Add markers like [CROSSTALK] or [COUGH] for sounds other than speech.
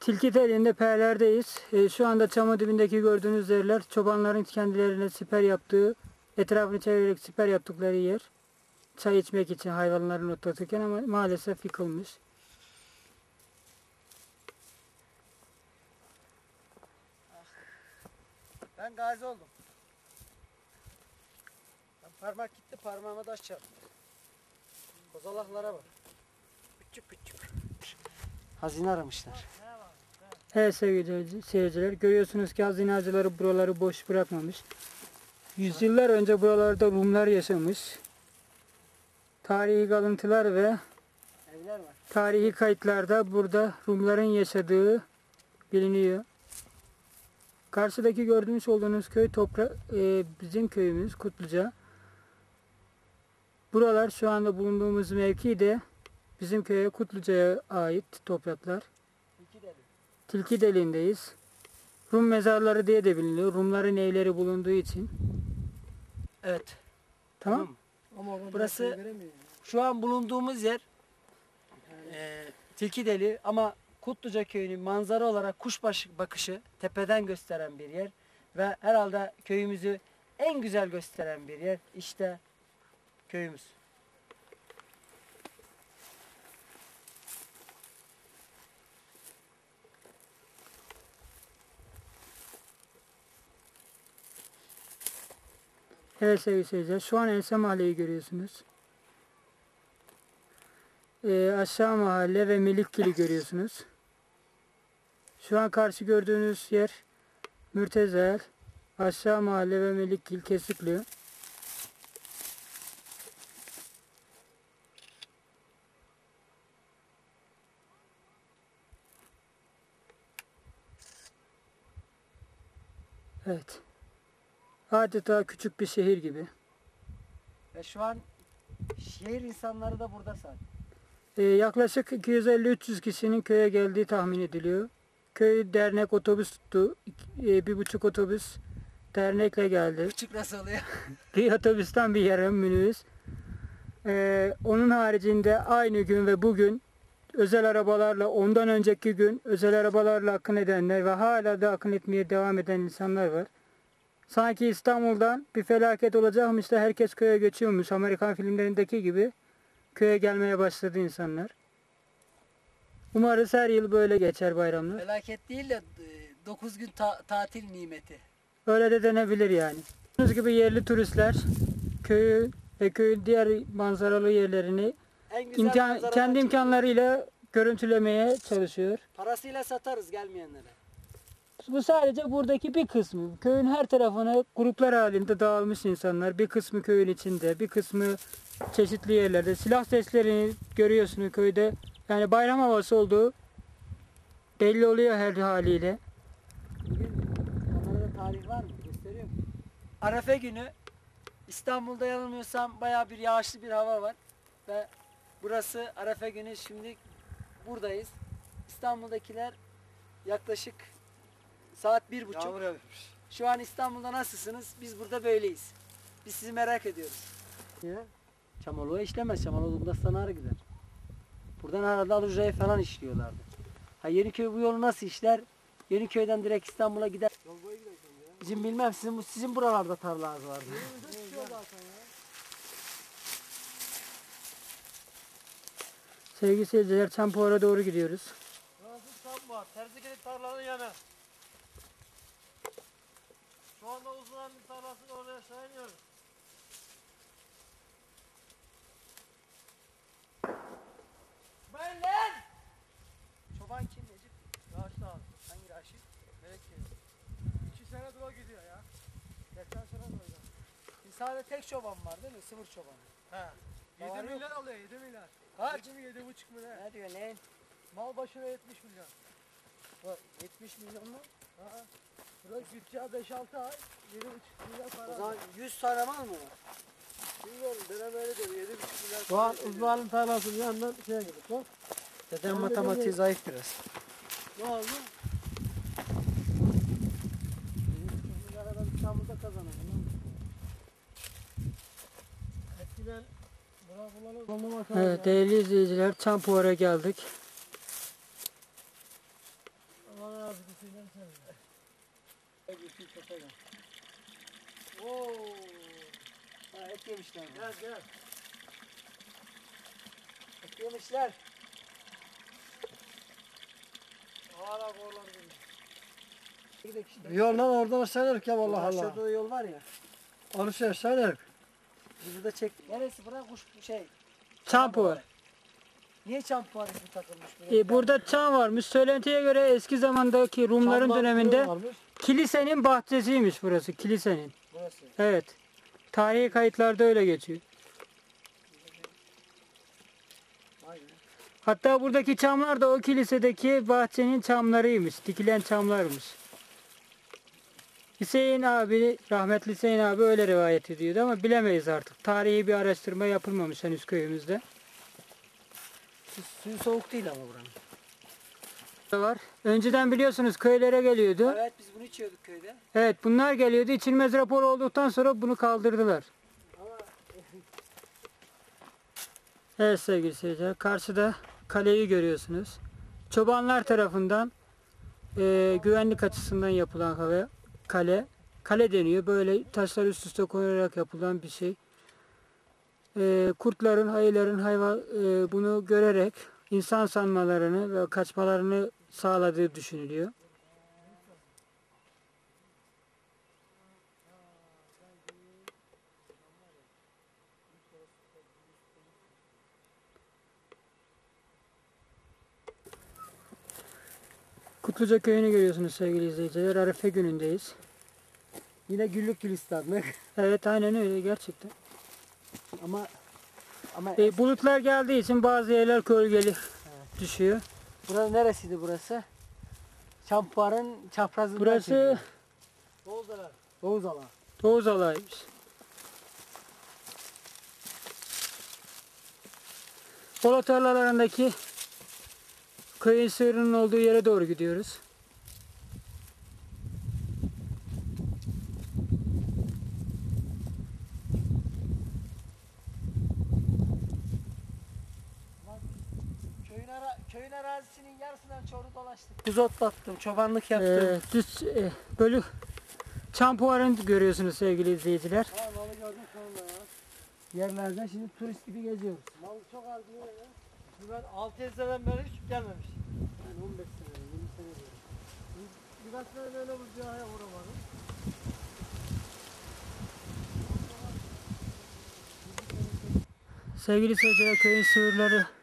Tilki telinde P'lerdeyiz. E, şu anda çamur dibindeki gördüğünüz yerler çobanların kendilerine siper yaptığı, etrafını çevirerek siper yaptıkları yer. Çay içmek için hayvanların otlatırken ama maalesef yıkılmış. Ben gazi oldum. Ben parmak gitti parmağıma taş çarptı. Kozalaklara bak. Küçük küçük. Hazine aramışlar. Evet sevgili seyirciler görüyorsunuz ki hazine avcıları buraları boş bırakmamış. Yüzyıllar önce buralarda Rumlar yaşamış. Tarihi kalıntılar ve Evler var. tarihi kayıtlarda burada Rumların yaşadığı biliniyor. Karşıdaki gördüğünüz olduğunuz köy topra e, bizim köyümüz Kutluca. Buralar şu anda bulunduğumuz mevki de bizim köye Kutluca'ya ait topraklar. Tilki deliğindeyiz. Rum mezarları diye de biliniyor. Rumların evleri bulunduğu için. Evet. Tamam. Tamam. Ama Burası- Şu an bulunduğumuz yer eee Tilki Deli ama Kutluca köyünün manzara olarak kuşbaşı bakışı tepeden gösteren bir yer ve herhalde köyümüzü en güzel gösteren bir yer. İşte köyümüz. Evet sevgili. Şu an Ense Mahalleyi görüyorsunuz. Ee, aşağı mahalle ve Melikgil'i görüyorsunuz. Şu an karşı gördüğünüz yer Mürtezel, aşağı mahalle ve Melikgil Kesikli. Evet. Adeta küçük bir şehir gibi. Ve şu an şehir insanları da burada zaten. Ee, yaklaşık 250-300 kişinin köye geldiği tahmin ediliyor. Köy dernek otobüs tuttu. İk- e, bir buçuk otobüs dernekle geldi. Küçük nasıl oluyor? [LAUGHS] Bir otobüsten bir yarım minibüs. Ee, onun haricinde aynı gün ve bugün özel arabalarla ondan önceki gün özel arabalarla akın edenler ve hala da akın etmeye devam eden insanlar var. Sanki İstanbul'dan bir felaket olacakmış da herkes köye geçiyormuş. Amerikan filmlerindeki gibi köye gelmeye başladı insanlar. Umarız her yıl böyle geçer bayramlar. Felaket değil de 9 gün ta- tatil nimeti. Öyle de denebilir yani. Gördüğünüz gibi yerli turistler köyü ve köyün diğer manzaralı yerlerini imkan, kendi imkanlarıyla görüntülemeye çalışıyor. Parasıyla satarız gelmeyenlere. Bu sadece buradaki bir kısmı. Köyün her tarafına gruplar halinde dağılmış insanlar. Bir kısmı köyün içinde, bir kısmı çeşitli yerlerde. Silah seslerini görüyorsunuz köyde. Yani bayram havası olduğu belli oluyor her haliyle. Bugün kamerada tarih var mı? Gösteriyor mu? Arefe günü İstanbul'da yanılmıyorsam bayağı bir yağışlı bir hava var. Ve burası Arefe günü şimdi buradayız. İstanbul'dakiler yaklaşık saat bir buçuk. Şu an İstanbul'da nasılsınız? Biz burada böyleyiz. Biz sizi merak ediyoruz. Ya, Çamoluğa işlemez. Çamoluğunda sanar gider. Buradan herhalde Alucra'ya falan işliyorlardı. Ha Yeniköy bu yolu nasıl işler? Yeniköy'den direkt İstanbul'a gider. Bizim bilmem sizin sizin buralarda tarlalar vardı. Sevgili seyirciler Çampuar'a doğru gidiyoruz. Burası tam var. Terzikeli tarlanın yanı. Şu anda uzun tarlasını oraya aşağı iniyoruz. Ben lan! Çoban kim Necip? Yaşlı abi. Hangi Raşit? Melek geliyor. İki senedir o gidiyor ya. Geçen sene. Bir sadece tek çoban var değil mi? Sıfır çoban. He. 7 yok. milyar alıyor 7 milyar. Kaç? 7 mi 7,5 milyar. Ne diyor ne? Mal başına 70 milyon. Bu 70 milyon mu? Ha. Burası gideceği 5-6 ay 7,5 milyar para. O zaman 100 tane mal mı var? Bilmiyorum öyle diyor 7,5 milyar Şu an uzmanın tarlasının yanından şeye gidip bak. Dedem Öyle matematiği demiyor. zayıf biraz. Ne oldu? 7,5 milyar adam İstanbul'da kazanır. lan. Eskiden kullanır. Kullanmak Evet değerli izleyiciler Çampuar'a geldik. bizimkinden sen. Oo. Ha, et yemişler. Gel gel. Et yemişler. Hala işte. Yoldan oradan sayılır ki vallahi Allah. Aşağıda da yol var ya. Onu şey sayılır. Biz burada çek. Neresi bura kuş şey. Çampuar. Niye çampuan ismi takılmış buraya? E, burada çam varmış. Söylentiye göre eski zamandaki Rumların Çamlar döneminde varmış. kilisenin bahçesiymiş burası. Kilisenin. Burası. Evet. Tarihi kayıtlarda öyle geçiyor. Vay be. Hatta buradaki çamlar da o kilisedeki bahçenin çamlarıymış. Dikilen çamlarmış. Hüseyin abi, rahmetli Hüseyin abi öyle rivayet ediyordu ama bilemeyiz artık. Tarihi bir araştırma yapılmamış henüz köyümüzde. Su, suyu soğuk değil ama buranın. var. Önceden biliyorsunuz köylere geliyordu. Evet biz bunu içiyorduk köyde. Evet bunlar geliyordu. İçilmez rapor olduktan sonra bunu kaldırdılar. Evet sevgili seyirciler. Karşıda kaleyi görüyorsunuz. Çobanlar tarafından e, güvenlik açısından yapılan kale, kale. Kale deniyor. Böyle taşlar üst üste koyarak yapılan bir şey. E, kurtların, ayıların hayvan e, bunu görerek insan sanmalarını ve kaçmalarını sağladığı düşünülüyor. Kutluca köyünü görüyorsunuz sevgili izleyiciler. Arefe günündeyiz. Yine güllük gülistanlık. Evet aynen öyle gerçekten. Ama ama E, bulutlar geldiği için bazı yerler gölgeli düşüyor. burası neresiydi burası? Çampuar'ın çaprazından Burası Bozdalar. Doğuz alan. Doğuz Alayı'ymış. Polat tarlalarındaki köyün sığırının olduğu yere doğru gidiyoruz. Köyün, ara, köyün arazisinin yarısından çoru dolaştık. Kuzu otlattım, çobanlık yaptım. Ee, düz, e, böyle çampuarını görüyorsunuz sevgili izleyiciler. Ha malı gördüm sonunda ya. Yerlerden şimdi turist gibi geziyoruz. Mal çok az diyor ya. Şimdi ben 6 seneden beri hiç gelmemiş. Ben 15 sene, 20 sene diyorum. Birkaç sene böyle bu cihaya uğramadım. Sevgili seyirciler köyün sığırları